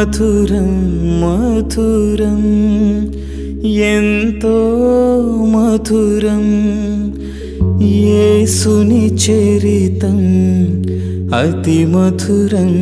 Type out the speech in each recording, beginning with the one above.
మధురం మధురం ఎంతో మధురం. యేసుని చరితం అతి మధురం.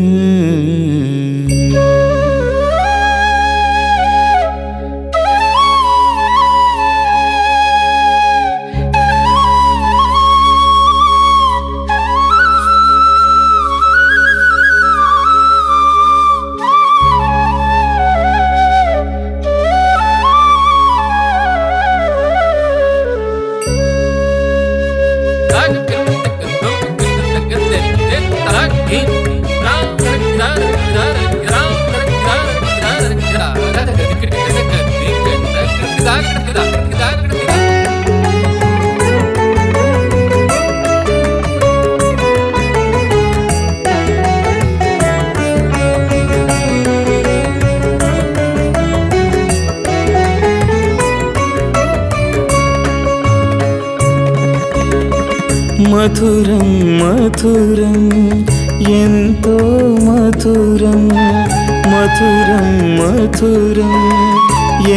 మధురం మధురం ఎంతో మధురం మధురం మధురం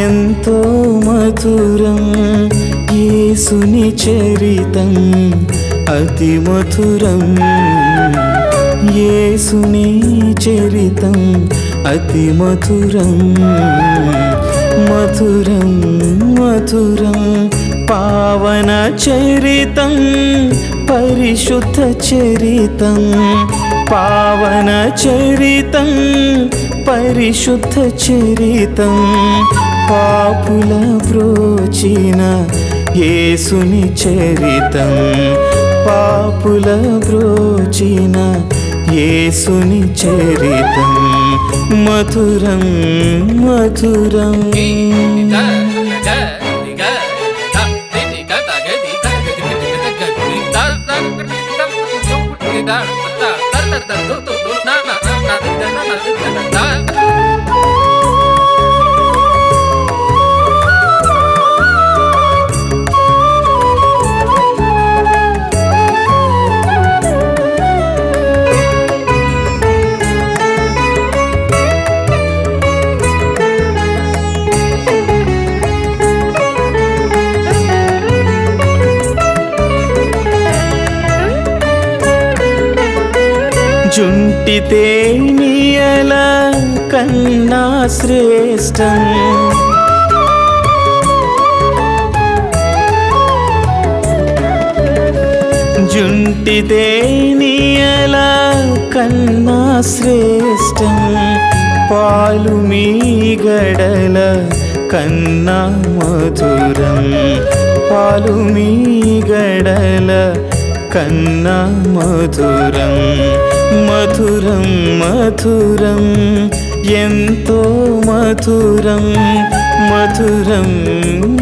ఎంతో మధురం యేసుని చరితం అతి మధురం యేసుని చరితం అతి మధురం మధురం మధురం పావన చరితం పరిశుద్ధ చరితం పావన చరితం పరిశుద్ధ చరితం. పాపుల బ్రోచిన యేసుని చరితం పాపుల బ్రోచిన యేసుని చరితం. మధురం మధురం. జుంటితే నీయల కన్నా శ్రేష్టం. జుంటితే నీయల కన్నా శ్రేష్టం. పాలు మీ గడల కన్నా మధురం. పాలు మీ గడల కన్నా మధురం. మధురం మధురం ఎంతో మధురం మధురం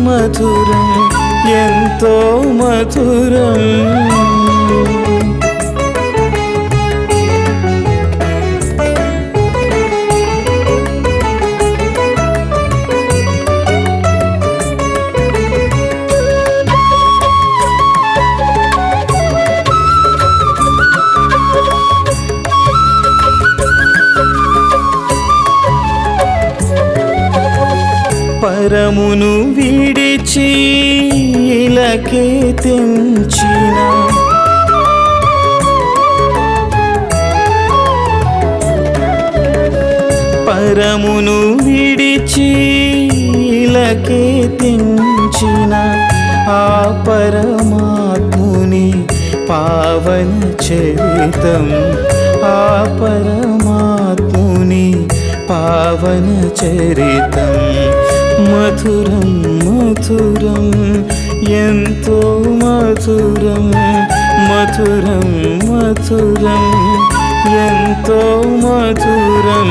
మధురం ఎంతో మధురం. పరమును విడిచి ఇలకే తెంచిన. పరమును విడిచి ఇలకే తెంచిన ఆ పరమాత్ముని పావన చరితం. ఆ పరమాత్ముని పావన చరితం. మధురం మధురం ఎంతో మధురం మధురం మధురం ఎంతో మధురం.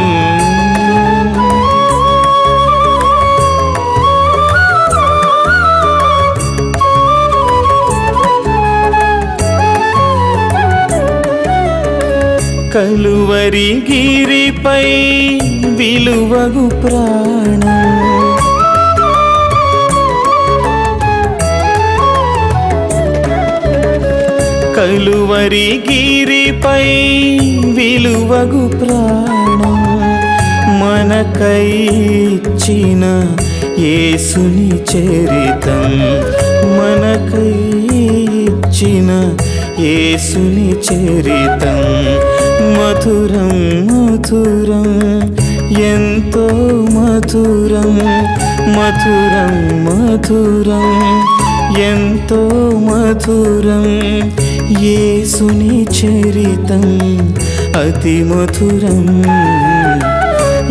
కలువరి గిరిపై విలువగు ప్రాణం. నిలువరి గిరిపై విలువగు ప్రాణం మనకై ఇచ్చిన యేసుని చరితం. మనకై ఇచ్చిన యేసుని చరితం. మధురం మధురం ఎంతో మధురం మధురం మధురం ఎంతో మధురం యేసుని చరితం అతి మధురం.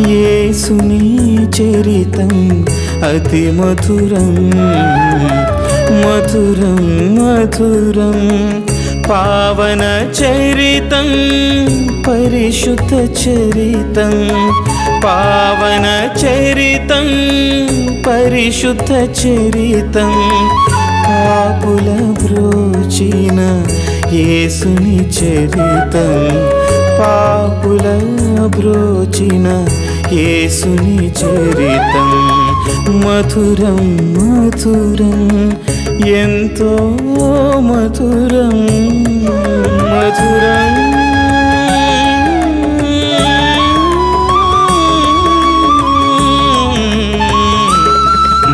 యేసుని చరితం అతి మధురం. మధురం మధురం. పావన చరితం పరిశుద్ధ చరితం. పావన చరితం పరిశుద్ధ చరితం. పాపుల బ్రోచిన యేసుని చరితం పాపుల బ్రోచిన యేసుని చరితం. మధురం మధురం ఎంతో మధురం మధురం.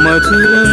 మధురం